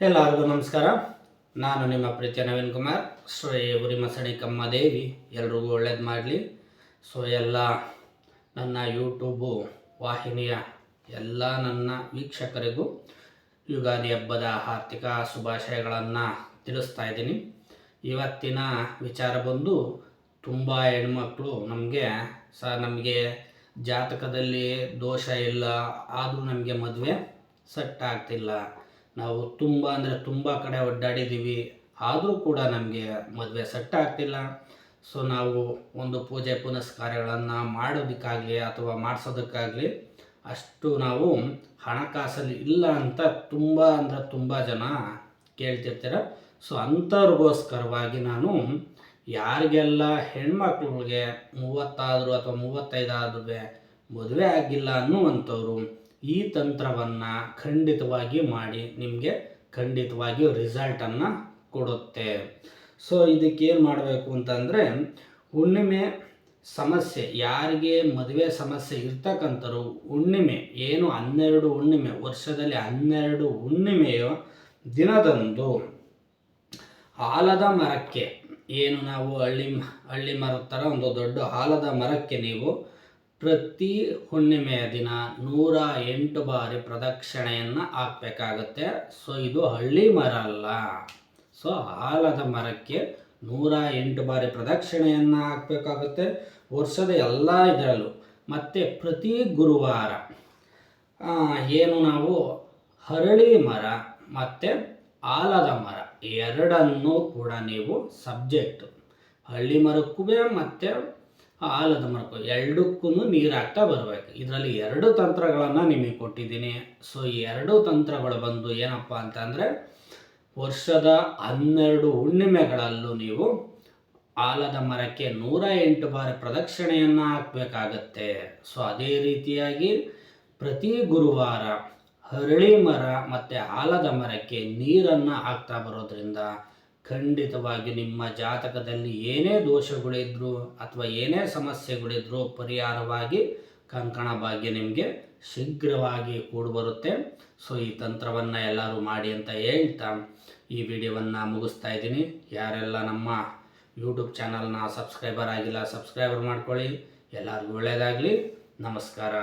ಎಲ್ಲರಿಗೂ ನಮಸ್ಕಾರ. ನಾನು ನಿಮ್ಮ ಪ್ರೀತಿಯ ನವೀನ್ ಕುಮಾರ್. ಶ್ರೀ ಉರಿಮಸಣಿ ಕಮ್ಮದೇವಿ ಎಲ್ರಿಗೂ ಒಳ್ಳೇದು ಮಾಡಲಿ. ಸೊ, ಎಲ್ಲ ನನ್ನ ಯೂಟ್ಯೂಬು ವಾಹಿನಿಯ ಎಲ್ಲ ನನ್ನ ವೀಕ್ಷಕರಿಗೂ ಯುಗಾದಿ ಹಬ್ಬದ ಆರ್ಥಿಕ ಶುಭಾಶಯಗಳನ್ನು ತಿಳಿಸ್ತಾ ಇದ್ದೀನಿ. ಇವತ್ತಿನ ವಿಚಾರ ಬಂದು ತುಂಬ ಹೆಣ್ಮಕ್ಳು ನಮಗೆ ಸ, ನಮಗೆ ಜಾತಕದಲ್ಲಿ ದೋಷ ಇಲ್ಲ, ಆದರೂ ನಮಗೆ ಮದುವೆ ಸೆಟ್ ಆಗ್ತಿಲ್ಲ. ನಾವು ತುಂಬ ಅಂದರೆ ತುಂಬ ಕಡೆ ಒಡ್ಡಾಡಿದ್ದೀವಿ ಆದರೂ ಕೂಡ ನಮಗೆ ಮದುವೆ ಸೆಟ್ ಆಗ್ತಿಲ್ಲ. ಸೊ ನಾವು ಒಂದು ಪೂಜೆ ಪುನಸ್ಕಾರಗಳನ್ನು ಮಾಡೋದಕ್ಕಾಗಲಿ ಅಥವಾ ಮಾಡಿಸೋದಕ್ಕಾಗಲಿ ಅಷ್ಟು ನಾವು ಹಣಕಾಸಲ್ಲಿ ಇಲ್ಲ ಅಂತ ತುಂಬ ಅಂದರೆ ತುಂಬ ಜನ ಕೇಳ್ತಿರ್ತೀರ. ಸೊ ಅಂಥವ್ರಿಗೋಸ್ಕರವಾಗಿ ನಾನು ಯಾರಿಗೆಲ್ಲ ಹೆಣ್ಮಕ್ಳಿಗೆ ಮೂವತ್ತಾದರೂ ಅಥವಾ ಮೂವತ್ತೈದಾದ್ರೂ ಮದುವೆ ಆಗಿಲ್ಲ ಅನ್ನುವಂಥವ್ರು ಈ ತಂತ್ರವನ್ನು ಖಂಡಿತವಾಗಿ ಮಾಡಿ ನಿಮಗೆ ಖಂಡಿತವಾಗಿಯೂ ರಿಸಲ್ಟನ್ನು ಕೊಡುತ್ತೆ. ಸೊ ಇದಕ್ಕೇನು ಮಾಡಬೇಕು ಅಂತಂದರೆ, ಹುಣ್ಣಿಮೆ ಸಮಸ್ಯೆ, ಯಾರಿಗೆ ಮದುವೆ ಸಮಸ್ಯೆ ಇರ್ತಕ್ಕಂಥರು ಹುಣ್ಣಿಮೆ ಏನು ಹನ್ನೆರಡು ಹುಣ್ಣಿಮೆ, ವರ್ಷದಲ್ಲಿ ಹನ್ನೆರಡು ಹುಣ್ಣಿಮೆಯ ದಿನದಂದು ಆಲದ ಮರಕ್ಕೆ, ಏನು ನಾವು ಹಳ್ಳಿ ಹಳ್ಳಿ ಮರದ ಥರ ಒಂದು ದೊಡ್ಡ ಆಲದ ಮರಕ್ಕೆ ನೀವು ಪ್ರತಿ ಹುಣ್ಣಿಮೆಯ ದಿನ ನೂರ ಎಂಟು ಬಾರಿ ಪ್ರದಕ್ಷಿಣೆಯನ್ನು ಹಾಕಬೇಕಾಗತ್ತೆ. ಸೊ, ಇದು ಹಳ್ಳಿ ಮರ ಅಲ್ಲ. ಸೊ, ಆಲದ ಮರಕ್ಕೆ ನೂರ ಎಂಟು ಬಾರಿ ಪ್ರದಕ್ಷಿಣೆಯನ್ನು ಹಾಕಬೇಕಾಗುತ್ತೆ. ವರ್ಷದ ಎಲ್ಲ ಇದರಲ್ಲೂ. ಮತ್ತು ಪ್ರತಿ ಗುರುವಾರ ಏನು ನಾವು? ಹರಳಿ ಮರ ಮತ್ತು ಆಲದ ಮರ ಎರಡನ್ನೂ ಕೂಡ ನೀವು ಸಬ್ಜೆಕ್ಟ್. ಹಳ್ಳಿ ಮರಕ್ಕೂ ಮತ್ತು ಆಲದ ಮರಕು ಎರಡಕ್ಕೂ ನೀರು ಹಾಕ್ತಾ ಬರಬೇಕು. ಇದರಲ್ಲಿ ಎರಡು ತಂತ್ರಗಳನ್ನು ನಿಮಗೆ ಕೊಟ್ಟಿದ್ದೀನಿ. ಸೊ ಈ ಎರಡು ತಂತ್ರಗಳು ಬಂದು ಏನಪ್ಪ ಅಂತಂದರೆ, ವರ್ಷದ ಹನ್ನೆರಡು ಹುಣ್ಣಿಮೆಗಳಲ್ಲೂ ನೀವು ಆಲದ ಮರಕ್ಕೆ ನೂರ ಎಂಟು ಬಾರಿ ಪ್ರದಕ್ಷಿಣೆಯನ್ನು ಹಾಕಬೇಕಾಗತ್ತೆ. ಸೊ ಅದೇ ರೀತಿಯಾಗಿ ಪ್ರತಿ ಗುರುವಾರ ಹರಳಿ ಮರ ಮತ್ತು ಆಲದ ಮರಕ್ಕೆ ನೀರನ್ನು ಹಾಕ್ತಾ ಬರೋದ್ರಿಂದ ಖಂಡಿತವಾಗಿ ನಿಮ್ಮ ಜಾತಕದಲ್ಲಿ ಏನೇ ದೋಷಗಳಿದ್ರು ಅಥವಾ ಏನೇ ಸಮಸ್ಯೆಗಳಿದ್ರು ಪರಿಹಾರವಾಗಿ ಕಂಕಣ ಭಾಗ್ಯ ನಿಮಗೆ ಶೀಘ್ರವಾಗಿ ಕೂಡಿಬರುತ್ತೆ ಸೊ ಈ ತಂತ್ರವನ್ನು ಎಲ್ಲರೂ ಮಾಡಿ ಅಂತ ಹೇಳ್ತಾ ಈ ವಿಡಿಯೋವನ್ನು ಮುಗಿಸ್ತಾ ಇದ್ದೀನಿ. ಯಾರೆಲ್ಲ ನಮ್ಮ ಯೂಟ್ಯೂಬ್ ಚಾನಲ್ನ ಸಬ್ಸ್ಕ್ರೈಬರ್ ಆಗಿಲ್ಲ ಸಬ್ಸ್ಕ್ರೈಬರ್ ಮಾಡ್ಕೊಳ್ಳಿ. ಎಲ್ಲರಿಗೂ ಒಳ್ಳೆಯದಾಗಲಿ ನಮಸ್ಕಾರ.